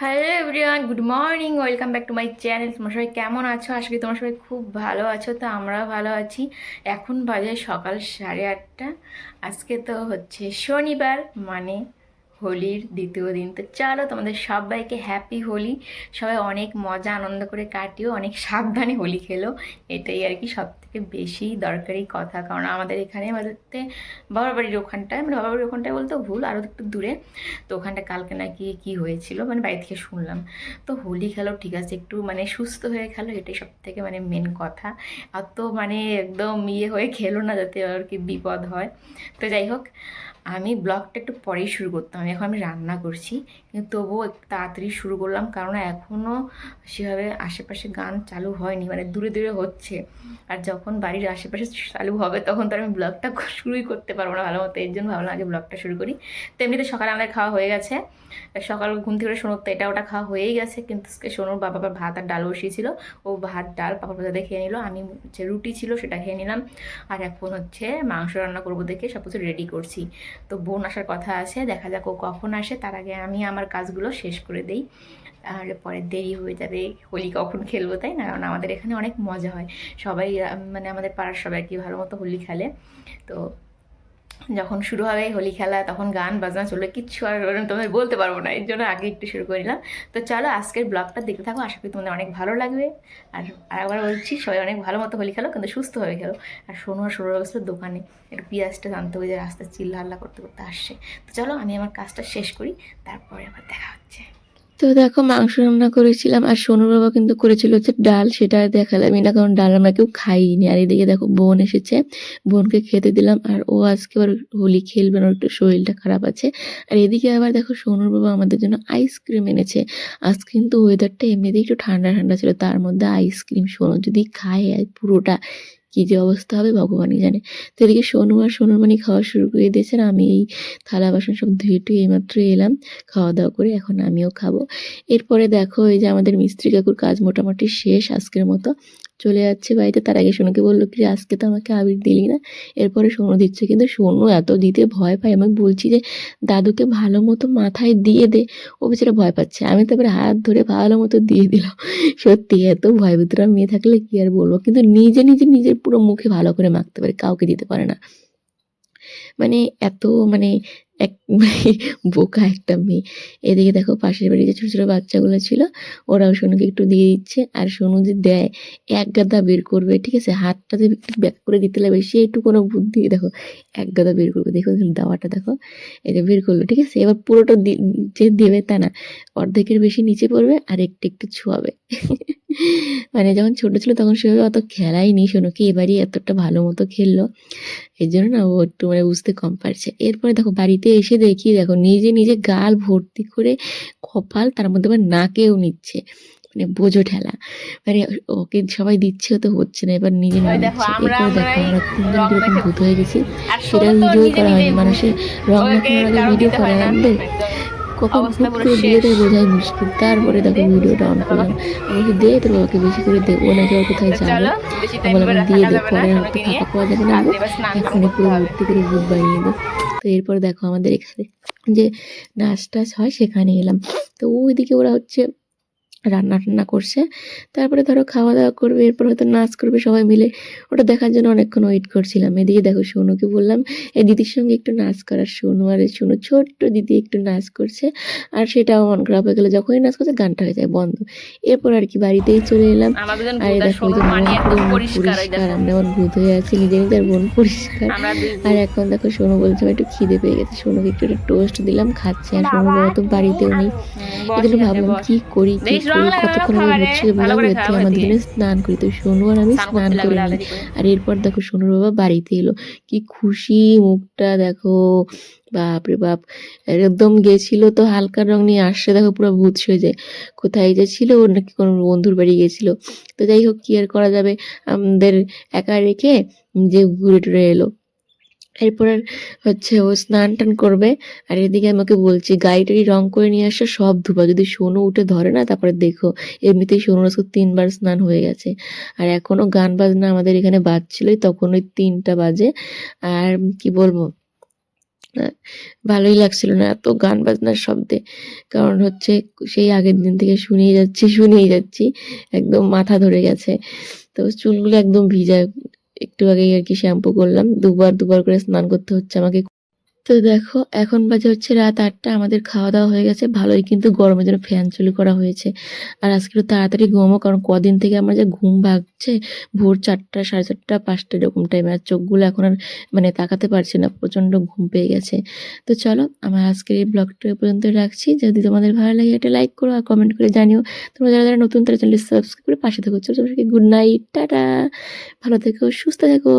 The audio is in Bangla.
Hello everyone, good morning, welcome back to my channel. তোমার সবাই কেমন আছো? আশা করি তোমার সবাই খুব ভালো আছো, তো আমরাও ভালো আছি। এখন বাজে সকাল সাড়ে আটটা। আজকে তো হচ্ছে শনিবার মানে হোলির দ্বিতীয় দিন। তো চলো তোমাদের সবাইকে হ্যাপি হোলি। সবাই অনেক মজা, আনন্দ করে কাটিও, অনেক সাবধানে হোলি খেলো। এটাই আর কি সব থেকে বেশি দরকারি কথা। কারণ আমাদের এখানে বাড়িতে, বাবার বাড়ির ওখানটায় মানে বাবার বাড়ির ওখানটায় বলতে ভুল আরও একটু দূরে। তো ওখানটা কালকে নাকি কি হয়েছিল মানে বাড়ি থেকে শুনলাম। তো হোলি খেলো, ঠিক আছে, একটু মানে সুস্থ হয়ে খেলো, এটাই সব থেকে মানে মেন কথা। আর তো মানে একদম ইয়ে হয়ে খেলো না, যাতে আর কি বিপদ হয়। তো যাই হোক আমি ব্লগটা একটু পরেই শুরু করতাম, এখন আমি রান্না করছি। কিন্তু তবুও একটু তাড়াতাড়ি শুরু করলাম, কারণ এখনও সেভাবে আশেপাশে গান চালু হয়নি মানে দূরে দূরে হচ্ছে। আর যখন বাড়ির আশেপাশে চালু হবে, তখন তো আমি ব্লগটা শুরুই করতে পারব না ভালো মতো। এর জন্য ভাবলাম আগে ব্লগটা শুরু করি। তো এমনিতে সকালে আমাদের খাওয়া হয়ে গেছে। সকাল ঘুম থেকে সোনুর তো এটা ওটা খাওয়া হয়েই গেছে, কিন্তু সোনুর বাবা ভাত আর ডাল বসিয়েছিল। ও ভাত, ডাল, পাপড় ভাজা খেয়ে নিল। আমি যে রুটি ছিল সেটা খেয়ে নিলাম। আর এখন হচ্ছে মাংস রান্না করব দেখে সব কিছু রেডি করছি। তো বোন আসার কথা আছে, দেখা যাক ও কখন আসে। তার আগে আমি আমার কাজগুলো শেষ করে দেই। তাহলে পরে দেরি হয়ে যাবে, হোলি কখন খেলব, তাই না? কারণ আমাদের এখানে অনেক মজা হয়। সবাই মানে আমাদের পাড়ার সবাই কি ভালো মতো হোলি খেলে। তো যখন শুরু হবে হোলি খেলা, তখন গান, বাজনা চলবে কিচ্ছু আর তোমাদের বলতে পারব না। এর জন্য আগে একটু শুরু করে নিলাম। তো চলো আজকের ব্লগটা দেখতে থাকো, আশা করি তোমাদের অনেক ভালো লাগবে। আর আরেকবার বলছি, সবাই অনেক ভালো মতো হোলি খেলো, কিন্তু সুস্থভাবে খেলো। আর সোনু আর সৌরভ অবস্থার দোকানে। একটু পেঁয়াজটা জানতে হবে, যে রাস্তায় চিল্লা হাল্লা করতে করতে আসছে। তো চলো আমি আমার কাজটা শেষ করি, তারপরে আবার দেখা হচ্ছে। তো দেখো মাংস রান্না করেছিলাম আর সোনুর বাবা কিন্তু করেছিল হচ্ছে ডাল, সেটা দেখালামই না, কারণ ডাল আমরা কেউ খাইনি। আর এদিকে দেখো বোন এসেছে, বোনকে খেতে দিলাম, আর ও আজকে আবার হোলি খেলবে না একটু শরীরটা খারাপ আছে। আর এদিকে আবার দেখো সোনুর বাবা আমাদের জন্য আইসক্রিম এনেছে। আজ কিন্তু ওয়েদারটা এমনিতেই একটু ঠান্ডা ঠান্ডা ছিল, তার মধ্যে আইসক্রিম, সোনু যদি খায় পুরোটা কি যে অবস্থা হবে, ভগবানই জানে। তো এদিকে সোনু আর সোনুর মানি খাওয়া শুরু করে দিয়েছেন আমি এই থালা বাসন সব ধুয়ে টুয়ে এইমাত্র এলাম, খাওয়া দাওয়া করে এখন আমিও খাব। এরপরে দেখো এই যে আমাদের মিস্ত্রি কাকুর কাজ মোটামুটি শেষ আজকের মতো। চলে যাচ্ছে বাড়িতে, তার আগে সোনুকে বলল কি আজকে তো আমাকে আবির দিলি না? এরপরে সোনু দিচ্ছে, কিন্তু সোনু এত দিতে ভয় পায়, আমি বলছি যে দাদুকে ভালো মতো মাথায় দিয়ে দে। ও বেচারা ভয় পাচ্ছে। আমি তারপরে হাত ধরে ভালো মতো দিয়ে দিলাম। সত্যি, এত ভয় ভিতরে মেয়ে থাকলে কি আর বলব? কিন্তু নিজে নিজে, নিজের পুরো মুখে ভালো করে মাখতে পারে কাউকে দিতে পারে না। মানে এত মানে এক বোকা একটা মেয়ে। এদিকে দেখো পাশের বাড়ি যে ছোটো ছোটো বাচ্চাগুলো ছিল। ওরাও সোনুকে একটু দিয়ে দিচ্ছে। আর সোনু যে দেয়, এক গাদা বের করবে, ঠিক আছে? হাতটা যে একটু ব্যাক করে দিতে লাগবে, সে একটু কোনো বুদ্ধি, দেখো, এক গাদা বের করবে। দেখো দাওয়াটা, দেখো যে বের করল, ঠিক আছে? এবার পুরোটা যে দেবে তা না। অর্ধেকের বেশি নিচে পড়বে আর একটু একটু ছোঁয়াবে। মানে যখন ছোট ছিল তখন সেভাবে অত খেলাই নি সোনুকে। এবারই এতটা ভালো মতো খেললো। এই জন্য না ও একটু মানে বুঝতে কম পারছে। এরপরে দেখো বাড়িতে এসে দেখি দেখো নিজে নিজে গাল ভর্তি করে কপাল তার মধ্যে আবার নাকেও নিচ্ছে মানে বোঝো ঠেলা। মানে ওকে সবাই দিচ্ছে তো হচ্ছে না এবার নিজে দেখো, আমরা- আমরা আমরা তিনজন কীরকম ভূত হয়ে গেছি। সেটা ভিডিও করা হয়নি মানুষের রং মাখানোর ভিডিও করা কখন করে দিয়ে দেয় বোঝাই মুশকিল। তারপরে দেখো ভিডিওটা অন করলাম। আমাকে দে তোর বাবাকে বেশি করে দে ও নাকি আর কোথায় যাবে। বললাম দিয়ে রাখা দে যাবে না পরে হয়তো ফাঁকা পাওয়া যাবে না। এখনই পুরো ভর্তি করে ভূত বানিয়ে দেয় তো এরপর দেখো আমাদের এখানে যে নাচ টাচ হয় সেখানে এলাম। তো ওইদিকে ওরা হচ্ছে রান্না টান্না করছে। তারপরে ধরো খাওয়া দাওয়া করবে এরপর হয়তো নাচ করবে সবাই মিলে। ওটা দেখার জন্য অনেকক্ষণ ওয়েট করছিলাম। এদিকে দেখো সোনুকে বললাম এই দিদির সঙ্গে একটু নাচ করার সোনু। আর এই সোনু ছোট্ট দিদি একটু নাচ করছে আর সেটাও মন খারাপ হয়ে গেলো। যখনই নাচ করছে গানটা হয়ে যায় বন্ধ। এরপর আর কি বাড়িতেই চলে এলাম। আর দেখো পরিষ্কার আমরা এমন ভূত হয়ে আছি নিজে নিজের বোন পরিষ্কার। আর এখন দেখো সোনু বলছে একটু খিদে পেয়ে গেছে। সোনুকে একটু টোস্ট দিলাম খাচ্ছে। আর সোনু তো বাড়িতেও নেই। বস, ভাবলাম কি করি কি দেখিস রং কতক্ষণ হচ্ছে ভালো বললাম খাওয়া আমাদের দিয়ে। স্নান করি তো সোনু আর আমি স্নান করে আর এরপর দেখো সোনুর বাবা বাড়িতে এলো। কি খুশি মুখটা দেখো। বাপরে বাপ। একদম গেছিল তো হালকা রং নিয়ে আসছে দেখো পুরো ভূত সেজে কোথায় যে ছিল ওর নাকি কোনো বন্ধুর বাড়ি গেছিল। তো যাই হোক কি আর করা যাবে? আমাদের একা রেখে যে ঘুরে টুরে এলো। এরপর হচ্ছে ও স্নান টান করবে, আর এদিকে আমাকে বলছে গাড়িটারি রং করে নিয়ে আসো, সব ধুবা যদি সোনু উঠে ধরে না, তারপরে দেখো, এমনিতেই সোনুর আজকে তিনবার স্নান হয়ে গেছে। আর এখনও গান বাজনা আমাদের এখানে বাজছিলই তখন ওই তিনটা বাজে। আর কি বলব? ভালোই লাগছিল না এত গান বাজনার শব্দে। কারণ হচ্ছে সেই আগের দিন থেকে শুনেই যাচ্ছি শুনেই যাচ্ছি, একদম মাথা ধরে গেছে। তো চুলগুলো একদম ভিজা একটু আগেই আর কি শ্যাম্পু করলাম। দুবার দুবার করে স্নান করতে হচ্ছে আমাকে। তো দেখো, এখন বাজে হচ্ছে রাত আটটা, আমাদের খাওয়া দাওয়া হয়ে গেছে। ভালোই কিন্তু গরমের জন্য ফ্যান চালু করা হয়েছে। আর আজকে একটু তাড়াতাড়ি ঘুমাবো কারণ কদিন থেকে আমার যে ঘুম ভাগছে ভোর চারটা, সাড়ে চারটা, পাঁচটা এরকম টাইমে আর চোখগুলো এখন আর মানে তাকাতে পারছি না, প্রচণ্ড ঘুম পেয়ে গেছে। তো চলো, আমার আজকের এই ব্লগটা পর্যন্ত রাখছি। যদি তোমাদের ভালো লাগে, একটা লাইক করো আর কমেন্ট করে জানিও। তোমরা যারা যারা নতুন, তারা চ্যানেল সাবস্ক্রাইব করে পাশে থাকো। চলো সবাইকে গুড নাইট টাটা। ভালো থেকো, সুস্থ থেকো।